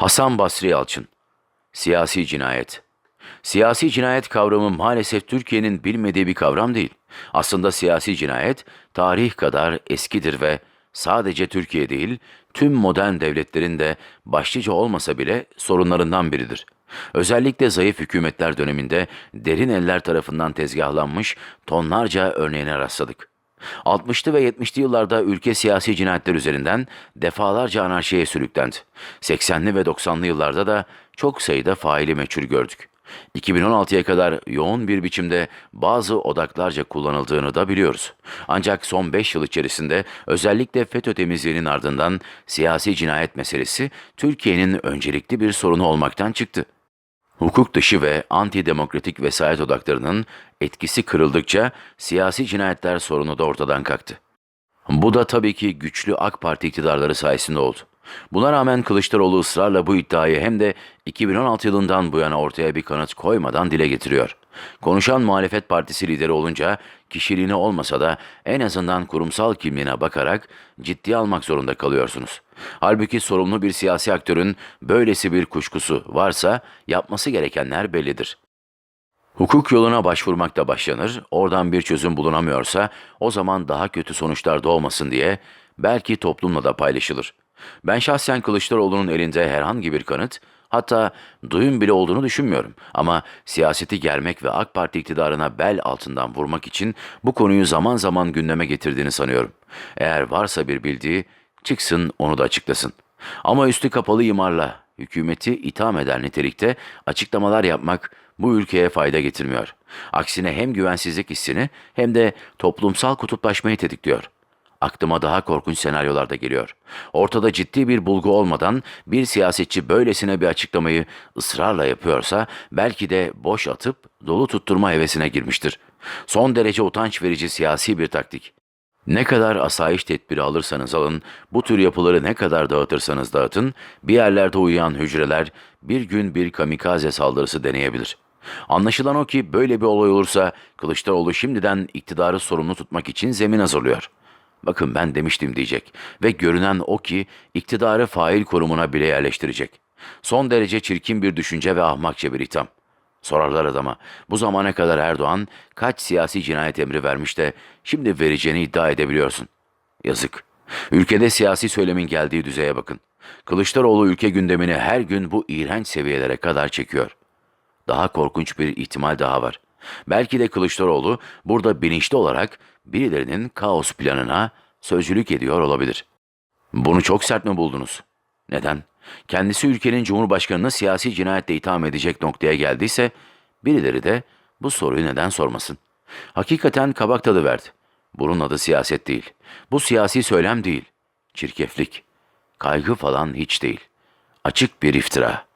Hasan Basri Yalçın Siyasi cinayet Siyasi cinayet kavramı maalesef Türkiye'nin bilmediği bir kavram değil. Aslında siyasi cinayet tarih kadar eskidir ve sadece Türkiye değil, tüm modern devletlerin de başlıca olmasa bile sorunlarından biridir. Özellikle zayıf hükümetler döneminde derin eller tarafından tezgahlanmış tonlarca örneğine rastladık. 60'lı ve 70'li yıllarda ülke siyasi cinayetler üzerinden defalarca anarşiye sürüklendi. 80'li ve 90'lı yıllarda da çok sayıda faili meçhul gördük. 2016'ya kadar yoğun bir biçimde bazı odaklarca kullanıldığını da biliyoruz. Ancak son 5 yıl içerisinde özellikle FETÖ temizliğinin ardından siyasi cinayet meselesi Türkiye'nin öncelikli bir sorunu olmaktan çıktı. Hukuk dışı ve antidemokratik vesayet odaklarının etkisi kırıldıkça siyasi cinayetler sorunu da ortadan kalktı. Bu da tabii ki güçlü AK Parti iktidarları sayesinde oldu. Buna rağmen Kılıçdaroğlu ısrarla bu iddiayı hem de 2016 yılından bu yana ortaya bir kanıt koymadan dile getiriyor. Konuşan muhalefet partisi lideri olunca kişiliğine olmasa da en azından kurumsal kimliğine bakarak ciddiye almak zorunda kalıyorsunuz. Halbuki sorumlu bir siyasi aktörün böylesi bir kuşkusu varsa yapması gerekenler bellidir. Hukuk yoluna başvurmakta başlanır, oradan bir çözüm bulunamıyorsa o zaman daha kötü sonuçlar doğmasın diye belki toplumla da paylaşılır. Ben şahsen Kılıçdaroğlu'nun elinde herhangi bir kanıt, hatta duyum bile olduğunu düşünmüyorum. Ama siyaseti germek ve AK Parti iktidarına bel altından vurmak için bu konuyu zaman zaman gündeme getirdiğini sanıyorum. Eğer varsa bir bildiği, çıksın onu da açıklasın. Ama üstü kapalı imarla hükümeti itham eder nitelikte açıklamalar yapmak bu ülkeye fayda getirmiyor. Aksine hem güvensizlik hissini hem de toplumsal kutuplaşmayı tetikliyor. Aklıma daha korkunç senaryolar da geliyor. Ortada ciddi bir bulgu olmadan bir siyasetçi böylesine bir açıklamayı ısrarla yapıyorsa belki de boş atıp dolu tutturma hevesine girmiştir. Son derece utanç verici siyasi bir taktik. Ne kadar asayiş tedbiri alırsanız alın, bu tür yapıları ne kadar dağıtırsanız dağıtın, bir yerlerde uyuyan hücreler bir gün bir kamikaze saldırısı deneyebilir. Anlaşılan o ki böyle bir olay olursa Kılıçdaroğlu şimdiden iktidarı sorumlu tutmak için zemin hazırlıyor. Bakın ben demiştim diyecek ve görünen o ki iktidarı fail konumuna bile yerleştirecek. Son derece çirkin bir düşünce ve ahmakça bir itham. Sorarlar adama, bu zamana kadar Erdoğan kaç siyasi cinayet emri vermiş de şimdi vereceğini iddia edebiliyorsun. Yazık. Ülkede siyasi söylemin geldiği düzeye bakın. Kılıçdaroğlu ülke gündemini her gün bu iğrenç seviyelere kadar çekiyor. Daha korkunç bir ihtimal daha var. Belki de Kılıçdaroğlu burada bilinçli olarak birilerinin kaos planına sözcülük ediyor olabilir. Bunu çok sert mi buldunuz? Neden? Kendisi ülkenin cumhurbaşkanını siyasi cinayetle itham edecek noktaya geldiyse birileri de bu soruyu neden sormasın? Hakikaten kabak tadı verdi. Bunun adı siyaset değil. Bu siyasi söylem değil. Çirkeflik. Kaygı falan hiç değil. Açık bir iftira.